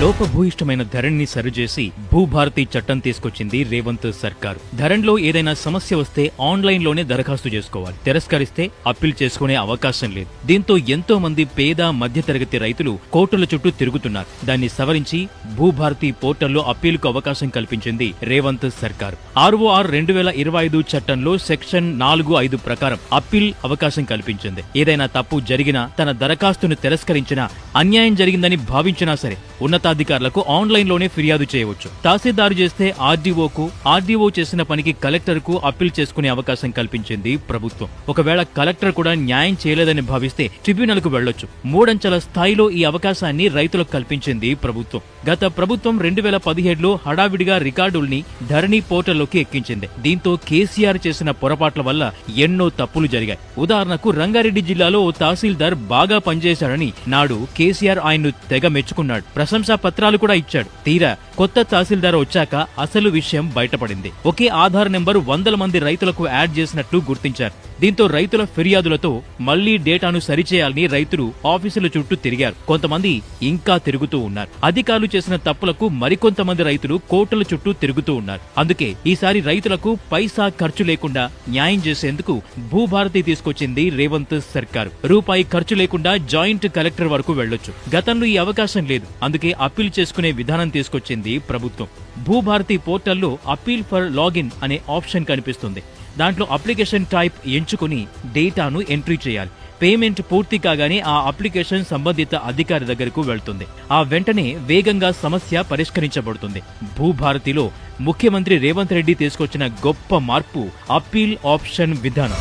లోపభూయిష్టమైన ధరణిని సరిచేసి భూభారతి చట్టం తీసుకొచ్చింది రేవంత్ సర్కార్. ధరణిలో ఏదైనా సమస్య వస్తే ఆన్లైన్లోనే దరఖాస్తు చేసుకోవాలి. తిరస్కరిస్తే అప్పీల్ చేసుకునే అవకాశం లేదు. దీంతో ఎంతో మంది పేద మధ్యతరగతి రైతులు కోర్టుల చుట్టూ తిరుగుతున్నారు. దాన్ని సవరించి భూభారతి పోర్టల్లో అప్పీలుకు అవకాశం కల్పించింది రేవంత్ సర్కార్. ఆర్ఓఆర్ రెండు వేల ఇరవై ఐదు చట్టంలో సెక్షన్ నాలుగు ఐదు ప్రకారం అప్పీల్ అవకాశం కల్పించింది. ఏదైనా తప్పు జరిగినా తన దరఖాస్తును తిరస్కరించినా అన్యాయం జరిగిందని భావించినా సరే ఉన్నత ఉన్నతాధికారులకు ఆన్లైన్లోనే ఫిర్యాదు చేయవచ్చు. తహసీల్దారు చేస్తే ఆర్డీఓకు ఆర్డీఓ చేసిన పనికి కలెక్టర్కు అప్పీల్ చేసుకునే అవకాశం కల్పించింది ప్రభుత్వం. ఒకవేళ కలెక్టర్ కూడా న్యాయం చేయలేదని భావిస్తే ట్రిబ్యునల్కు వెళ్ళొచ్చు మూడంచెల స్థాయిలో ఈ అవకాశాన్ని రైతులకు కల్పించింది ప్రభుత్వం. గత ప్రభుత్వం రెండు వేల పదిహేడులో హడావిడిగా రికార్డుల్ని ధరణి పోర్టల్లోకి ఎక్కించింది. దీంతో కేసీఆర్ చేసిన పొరపాట్ల వల్ల ఎన్నో తప్పులు జరిగాయి. ఉదాహరణకు రంగారెడ్డి జిల్లాలో ఓ తహసీల్దార్ బాగా పనిచేశాడని నాడు కేసీఆర్ ఆయన్ను తెగ మెచ్చుకున్నాడు. ప్రశంసా పత్రాలు కూడా ఇచ్చాడు. తీరా కొత్త తహసీల్దార్ వచ్చాక అసలు విషయం బయటపడింది. ఒకే ఆధార్ నెంబర్ వందల మంది రైతులకు యాడ్ చేసినట్లు గుర్తించారు. దీంతో రైతుల ఫిర్యాదులతో మళ్ళీ డేటాను సరిచేయాలని రైతులు ఆఫీసుల చుట్టూ తిరిగారు. కొంతమంది ఇంకా తిరుగుతూ ఉన్నారు. అధికారులు చేసిన తప్పులకు మరికొంతమంది రైతులు కోర్టుల చుట్టూ తిరుగుతూ ఉన్నారు. అందుకే ఈసారి రైతులకు పైసా ఖర్చు లేకుండా న్యాయం చేసేందుకు భూభారతి తీసుకొచ్చింది రేవంత్ సర్కారు. రూపాయి ఖర్చు లేకుండా జాయింట్ కలెక్టర్ వరకు వెళ్ళొచ్చు గతంలో ఈ అవకాశం లేదు. అందుకే అప్పీల్ చేసుకునే విధానం తీసుకొచ్చింది ప్రభుత్వం. భూభారతి పోర్టల్లో అప్పీల్ ఫర్ లాగిన్ అనే ఆప్షన్ కనిపిస్తుంది. దాంట్లో అప్లికేషన్ టైప్ ఎంచుకుని డేటాను ఎంట్రీ చేయాలి. పేమెంట్ పూర్తి కాగానే ఆ అప్లికేషన్ సంబంధిత అధికారి దగ్గరకు వెళ్తుంది. ఆ వెంటనే వేగంగా సమస్య పరిష్కరించబడుతుంది. భూభారతిలో ముఖ్యమంత్రి రేవంత్ రెడ్డి తీసుకొచ్చిన గొప్ప మార్పు అప్పీల్ ఆప్షన్ విధానం.